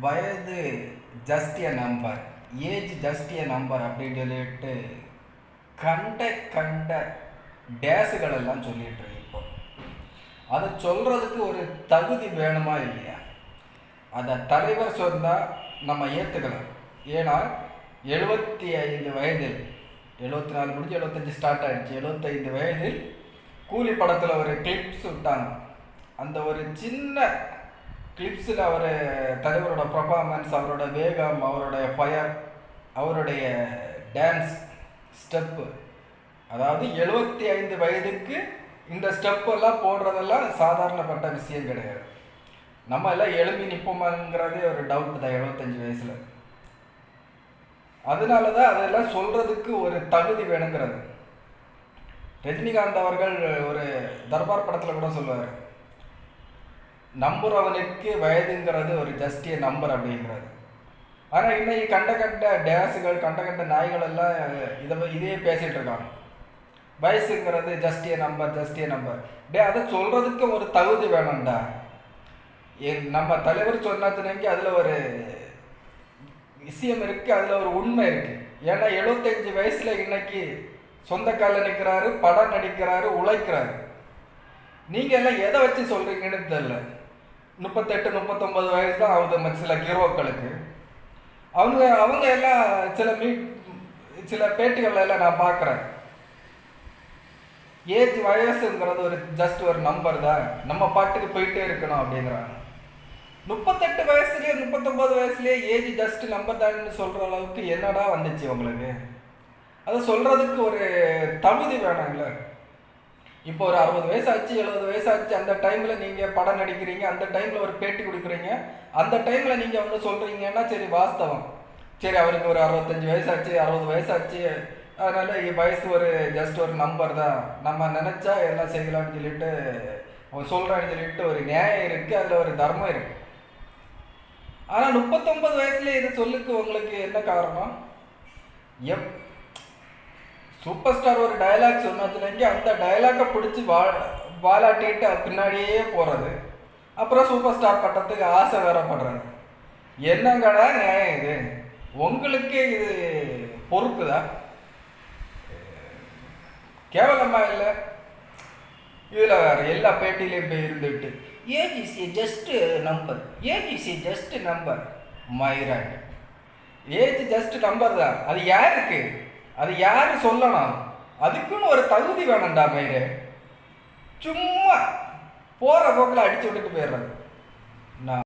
வயது just a number age just a number அப்படின்னு சொல்லிட்டு கண்ட கண்ட டேஸுகள் எல்லாம் சொல்லிட்டு இப்போ. அதை சொல்கிறதுக்கு ஒரு தகுதி வேணுமா இல்லையா? அதை தலைவர் சொன்னால் நம்ம ஏற்றுக்கலாம் ஏன்னா எழுபத்தி ஐந்து வயதில் எழுபத்தி நாலு முடிஞ்சு எழுபத்தஞ்சு ஸ்டார்ட் ஆகிடுச்சு எழுபத்தைந்து வயதில் கூலி படத்தில் ஒரு கிளிப்ஸ் விட்டாங்க. அந்த ஒரு சின்ன கிளிப்ஸில் அவர் தலைவரோட பர்ஃபார்மன்ஸ் அவரோட வேகம் அவருடைய ஃபயர் அவருடைய டான்ஸ் ஸ்டெப்பு அதாவது எழுபத்தி ஐந்து வயதுக்கு இந்த ஸ்டெப்பெல்லாம் போடுறதெல்லாம் சாதாரணப்பட்ட விஷயம் கிடையாது. நம்ம எல்லாம் எழுப்பி நிற்போமாங்கிறதே ஒரு டவுட் தான் எழுபத்தஞ்சு வயசில். அதனால தான் அதெல்லாம் சொல்கிறதுக்கு ஒரு தகுதி வேணுங்கிறது. ரஜினிகாந்த் அவர்கள் ஒரு தர்பார் படத்தில் கூட சொல்லுவார் நம்புறவனுக்கு வயதுங்கிறது ஒரு ஜஸ்ட் ஏ நம்பர் அப்படிங்கிறது. ஆனால் இன்னைக்கு கண்ட கண்ட டேஸுகள் கண்ட கண்ட நாய்கள் எல்லாம் இதை இதே பேசிகிட்டு இருக்காங்க. வயசுங்கிறது just a number just a number டே அதை சொல்கிறதுக்கு ஒரு தகுதி வேணும்டா. என் நம்ம தலைவர் சொன்னதுனைக்கு அதில் ஒரு விஷயம் இருக்குது அதில் ஒரு உண்மை இருக்குது ஏன்னா எழுபத்தஞ்சு வயசில் இன்னைக்கு சொந்த காலில் நிற்கிறாரு படம் நடிக்கிறாரு உழைக்கிறாரு. நீங்கள் எல்லாம் எதை வச்சு சொல்கிறீங்கன்னு தெரில முப்பத்தெட்டு முப்பத்தொன்பது வயசு தான் ஆகுது சில ஹீரோக்களுக்கு. அவங்க அவங்க எல்லாம் சில மீட் சில பேட்டிகள்ல எல்லாம் நான் பார்க்குறேன் ஏஜ் வயசுங்கிறது ஒரு ஜஸ்ட் ஒரு நம்பர் தான். நம்ம பாட்டுக்கு போயிட்டே இருக்கணும் அப்படிங்கிறாங்க. முப்பத்தெட்டு வயசுலேயே முப்பத்தொம்பது வயசுலேயே ஏஜ் ஜஸ்ட் நம்பர் தான்னு சொல்கிற அளவுக்கு என்னடா வந்துச்சு உங்களுக்கு? அதை சொல்கிறதுக்கு ஒரு தகுதி வேணும்ல. இப்போ ஒரு அறுபது வயசு ஆச்சு எழுபது வயசு ஆச்சு அந்த டைம்ல நீங்க படம் நடிக்கிறீங்க அந்த டைம்ல ஒரு பேட்டி கொடுக்குறீங்க. அந்த டைம்ல நீங்க வந்து சொல்றீங்கன்னா சரி வாஸ்தவம். சரி அவருக்கு ஒரு அறுபத்தஞ்சு வயசாச்சு அறுபது வயசாச்சு. அதனால இ- வயசு ஒரு ஜஸ்ட் ஒரு நம்பர் தான். நம்ம நினைச்சா எல்லாம் செய்யலாம்னு சொல்லிட்டு அவன் சொல்லிட்டு ஒரு நியாயம் இருக்கு அதுல ஒரு தர்மம் இருக்கு. ஆனா முப்பத்தொன்பது வயசுல இது சொல்லுக்கு உங்களுக்கு என்ன காரணம்? எப் சூப்பர் ஸ்டார் ஒரு டயலாக் சொன்னதுலேருந்து அந்த டயலாக்கை பிடிச்சி வா வாலாட்டிட்டு பின்னாடியே போகிறது அப்புறம் சூப்பர் ஸ்டார் பட்டத்துக்கு ஆசை வேறப்படுறது என்னங்கடா நியாயம் இது? உங்களுக்கே இது பொறுப்புதா கேவலமா இல்லை? இதில் வேற எல்லா பேட்டிலையும் போய் இருந்துட்டு. Age is a just number age is a just number மைராண்ட் age just number தான்? அது யாருக்கு? அது யாரு சொல்லணும் அதுக்குன்னு ஒரு தகுதி வேணும்டா மயிறு சும்மா போகிற போக்கில் அடித்து விட்டுட்டு போயிடுறாங்க நான்